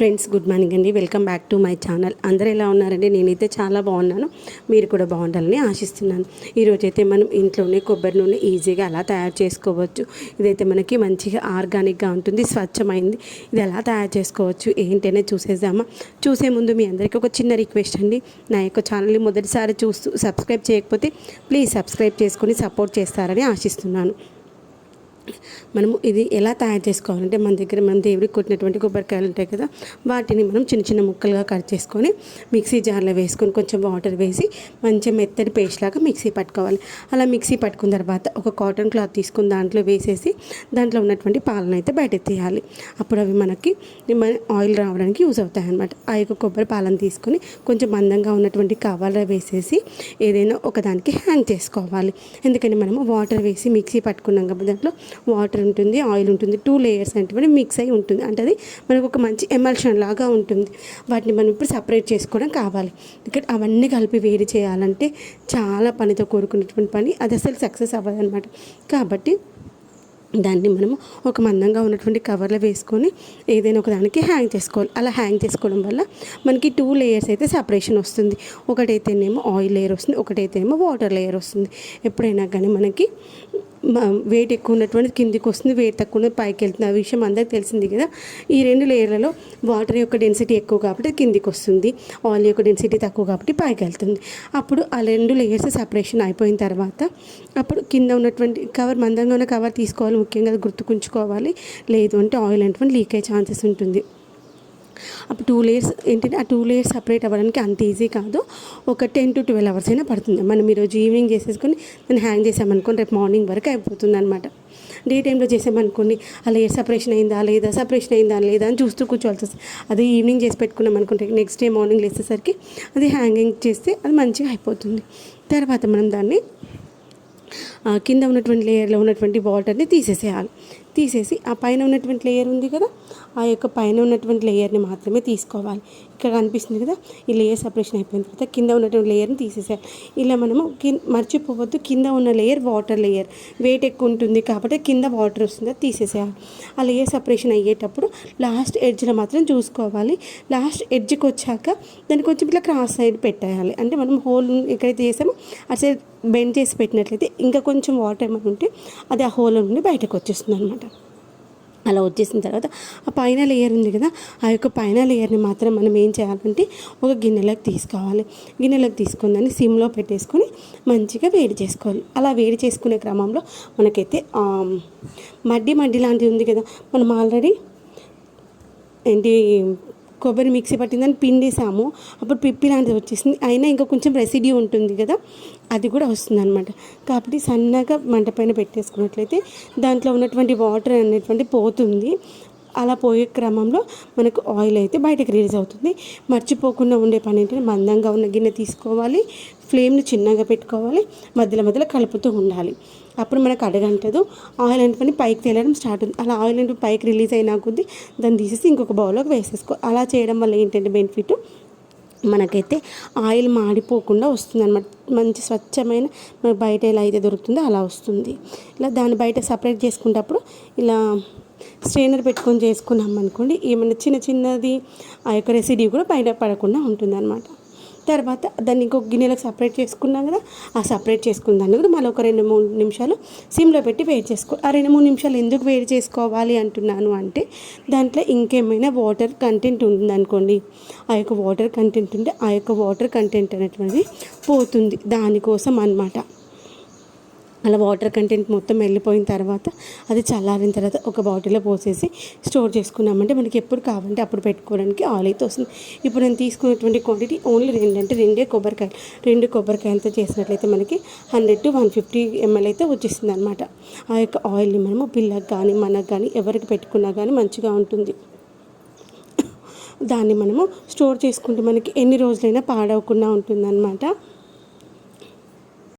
Friends good morning అండి. Welcome back to my channel. అందరూ ఎలా ఉన్నారండి? నేనైతే చాలా బాగున్నాను. మీరు కూడా బాగుండాలని ఆశిస్తున్నాను. ఈరోజు అయితే మనం ఇంట్లోనే కొబ్బరి నూనె ఈజీగా అలా తయారు చేసుకోవచ్చు? ఇదైతే మనకి మంచిగా ఆర్గానిక్గా ఉంటుంది స్వచ్ఛమైంది. ఇది ఎలా తయారు చేసుకోవచ్చు? ఏంటనే చూసేద్దామా? చూసే ముందు మీ అందరికీ ఒక చిన్న రిక్వెస్ట్ అండి. నా యొక్క ఛానల్ని మొదటిసారి చూస్తూ సబ్స్క్రైబ్ చేయకపోతే ప్లీజ్ సబ్స్క్రైబ్ చేసుకొని సపోర్ట్ చేస్తారని ఆశిస్తున్నాను. మనము ఇది ఎలా తయారు చేసుకోవాలంటే మన దగ్గర మనం దేవుడికి కొట్టినటువంటి కొబ్బరికాయలు ఉంటాయి కదా వాటిని మనం చిన్న చిన్న ముక్కలుగా కట్ చేసుకొని మిక్సీ జార్లో వేసుకొని కొంచెం వాటర్ వేసి మంచిగా మెత్తటి పేస్ట్ లాగా మిక్సీ పట్టుకోవాలి. అలా మిక్సీ పట్టుకున్న తర్వాత ఒక కాటన్ క్లాత్ తీసుకుని దాంట్లో వేసేసి దాంట్లో ఉన్నటువంటి పాలను అయితే బయట తీయాలి. అప్పుడు అవి మనకి ఆయిల్ రావడానికి యూజ్ అవుతాయి అన్నమాట. ఆ యొక్క కొబ్బరి పాలను తీసుకొని కొంచెం మందంగా ఉన్నటువంటి కవర్లో వేసేసి ఏదైనా ఒకదానికి హ్యాంగ్ చేసుకోవాలి. ఎందుకంటే మనము వాటర్ వేసి మిక్సీ పట్టుకున్నాం కాబట్టి దాంట్లో వాటర్ ఉంటుంది ఆయిల్ ఉంటుంది టూ లేయర్స్ అంటే మిక్స్ అయి ఉంటుంది. అంటే అది మనకు ఒక మంచి ఎమల్షన్ లాగా ఉంటుంది. వాటిని మనం ఇప్పుడు సపరేట్ చేసుకోవడం కావాలి. ఇక్కడ అవన్నీ కలిపి వేడి చేయాలంటే చాలా పనితో కోరుకున్నటువంటి పని. అది అసలు సక్సెస్ అవ్వదు అనమాట కాబట్టి దాన్ని మనము ఒక మందంగా ఉన్నటువంటి కవర్లో వేసుకొని ఏదైనా ఒక దానికి హ్యాంగ్ చేసుకోవాలి. అలా హ్యాంగ్ చేసుకోవడం వల్ల మనకి టూ లేయర్స్ అయితే సపరేషన్ వస్తుంది. ఒకటైతేనేమో ఆయిల్ లేయర్ వస్తుంది ఒకటైతేనేమో వాటర్ లేయర్ వస్తుంది. ఎప్పుడైనా కానీ మనకి వెయిట్ ఎక్కువ ఉన్నటువంటి కిందికి వస్తుంది వెయిట్ తక్కువ ఉన్నది పైకి వెళ్తుంది. ఆ విషయం అందరికి తెలిసింది కదా. ఈ రెండు లేయర్లలో వాటర్ యొక్క డెన్సిటీ ఎక్కువ కాబట్టి కిందికి వస్తుంది ఆయిల్ యొక్క డెన్సిటీ తక్కువ కాబట్టి పైకి వెళ్తుంది. అప్పుడు ఆ రెండు లేయర్స్ సపరేషన్ అయిపోయిన తర్వాత అప్పుడు కింద ఉన్నటువంటి కవర్ మందంగా ఉన్న కవర్ తీసుకోవాలి ముఖ్యంగా గుర్తుకుంచుకోవాలి. లేదు అంటే ఆయిల్ అటువంటి లీక్ అయ్యే ఛాన్సెస్ ఉంటుంది. అప్పుడు టూ లేయర్స్ ఏంటంటే ఆ టూ లేయర్స్ సపరేట్ అవ్వడానికి అంత ఈజీ కాదు. ఒక టెన్ టు ట్వెల్వ్ అవర్స్ అయినా పడుతుంది. మనం ఈరోజు ఈవినింగ్ చేసేసుకొని దాన్ని హ్యాంగ్ చేసామనుకోండి రేపు మార్నింగ్ వరకు అయిపోతుంది అనమాట డే టైంలో చేసామనుకోండి ఆ లేయర్ సపరేషన్ అయిందా? లేదా సపరేషన్ అయిందా? లేదా అని చూస్తూ కూర్చోవాల్సి వస్తుంది. అదే ఈవినింగ్ చేసి పెట్టుకున్నాం అనుకుంటే నెక్స్ట్ డే మార్నింగ్ లేసేసరికి అది హ్యాంగింగ్ చేస్తే అది మంచిగా అయిపోతుంది. తర్వాత మనం దాన్ని కింద ఉన్నటువంటి లేయర్లో ఉన్నటువంటి వాటర్ని తీసేసేయాలి. తీసేసి ఆ పైన ఉన్నటువంటి లేయర్ ఉంది కదా ఆ యొక్క పైన ఉన్నటువంటి లేయర్ని మాత్రమే తీసుకోవాలి. ఇక్కడ కనిపిస్తుంది కదా ఈ లేయర్ సపరేషన్ అయిపోయిన తర్వాత కింద ఉన్నటువంటి లేయర్ని తీసేసేయాలి. ఇలా మనము కింద మర్చిపోవద్దు కింద ఉన్న లేయర్ వాటర్ లేయర్ వెయిట్ ఎక్కువ ఉంటుంది కాబట్టి కింద వాటర్ వస్తుంది తీసేసేయాలి. ఆ లేయర్ సపరేషన్ అయ్యేటప్పుడు లాస్ట్ ఎడ్జ్లో మాత్రం చూసుకోవాలి. లాస్ట్ ఎడ్జ్కి వచ్చాక దాన్ని కొంచెం ఇట్లా క్రాస్ సైడ్ పెట్టేయాలి. అంటే మనం హోల్ ఎక్కడైతే చేసామో అటు సైడ్ బెండ్ చేసి పెట్టినట్లయితే ఇంకా కొంచెం వాటర్ ఏమైనా ఉంటే అది ఆ హోల్ నుండి బయటకు వచ్చేస్తుంది అనమాట అలా వచ్చేసిన తర్వాత ఆ పైన లేయర్ ఉంది కదా ఆ యొక్క పైన లేయర్ని మాత్రం మనం ఏం చేయాలంటే ఒక గిన్నెలోకి తీసుకోవాలి. గిన్నెలోకి తీసుకుని దాన్ని సిమ్లో పెట్టేసుకొని మంచిగా వేడి చేసుకోవాలి. అలా వేడి చేసుకునే క్రమంలో మనకైతే మడ్డి మడ్డి లాంటిది ఉంది కదా మనం ఆల్రెడీ ఏంటి కొబ్బరి మిక్సీ పట్టిందని పిండేసాము. అప్పుడు పిప్పి లాంటిది వచ్చేసింది. అయినా ఇంకా కొంచెం రెసిడ్యూ ఉంటుంది కదా అది కూడా వస్తుంది అనమాట కాబట్టి సన్నగా మంట పైన పెట్టేసుకున్నట్లయితే దాంట్లో ఉన్నటువంటి వాటర్ అనేటువంటి పోతుంది. అలా పోయే క్రమంలో మనకు ఆయిల్ అయితే బయటకు రిలీజ్ అవుతుంది. మర్చిపోకుండా ఉండే పని ఏంటంటే మందంగా ఉన్న గిన్నె తీసుకోవాలి. ఫ్లేమ్ని చిన్నగా పెట్టుకోవాలి. మధ్యలో మధ్యలో కలుపుతూ ఉండాలి. అప్పుడు మనకు అడగంటదు ఆయిల్ అంటే పని పైకి తేలడం స్టార్ట్ అవుతుంది అలా ఆయిల్ అంటే పైకి రిలీజ్ అయినా కొద్దీ దాన్ని తీసేసి ఇంకొక బౌల్లోకి వేసేసుకో. అలా చేయడం వల్ల ఏంటంటే బెనిఫిట్? మనకైతే ఆయిల్ మాడిపోకుండా వస్తుంది అనమాట మంచి స్వచ్ఛమైన మనకు బయట ఎలా అయితే దొరుకుతుందో అలా వస్తుంది. ఇలా దాన్ని బయట సపరేట్ చేసుకునేటప్పుడు ఇలా స్ట్రైనర్ పెట్టుకొని చేసుకున్నాం అనుకోండి ఏమైనా చిన్న చిన్నది ఆ యొక్క రెసిడీ కూడా బయట పడకుండా ఉంటుంది అనమాట తర్వాత దాన్ని ఇంకొక గిన్నెలకు సపరేట్ చేసుకున్నాం కదా ఆ సపరేట్ చేసుకున్న దాన్ని కూడా మళ్ళీ ఒక రెండు మూడు నిమిషాలు సిమ్లో పెట్టి వేడి చేసుకో ఆ రెండు మూడు నిమిషాలు ఎందుకు వేడి చేసుకోవాలి అంటున్నాను అంటే దాంట్లో ఇంకేమైనా వాటర్ కంటెంట్ ఉందనుకోండి ఆ యొక్క వాటర్ కంటెంట్ ఉంటే ఆ యొక్క వాటర్ కంటెంట్ అనేటువంటిది పోతుంది దానికోసం అనమాట అలా వాటర్ కంటెంట్ మొత్తం వెళ్ళిపోయిన తర్వాత అది చల్లారిన తర్వాత ఒక బాటిల్లో పోసేసి స్టోర్ చేసుకున్నామంటే మనకి ఎప్పుడు కావాలంటే అప్పుడు పెట్టుకోవడానికి ఆయిల్ అయితే వస్తుంది. ఇప్పుడు నేను తీసుకున్నటువంటి క్వాంటిటీ ఓన్లీ రెండు అంటే రెండే కొబ్బరికాయలు. రెండు కొబ్బరికాయలతో చేసినట్లయితే మనకి hundred to one fifty ML అయితే వచ్చేస్తుంది అనమాట ఆ యొక్క ఆయిల్ని మనము పిల్లకి కానీ మనకు కానీ ఎవరికి పెట్టుకున్నా కానీ మంచిగా ఉంటుంది. దాన్ని మనము స్టోర్ చేసుకుంటే మనకి ఎన్ని రోజులైనా పాడవకుండా ఉంటుందన్నమాట.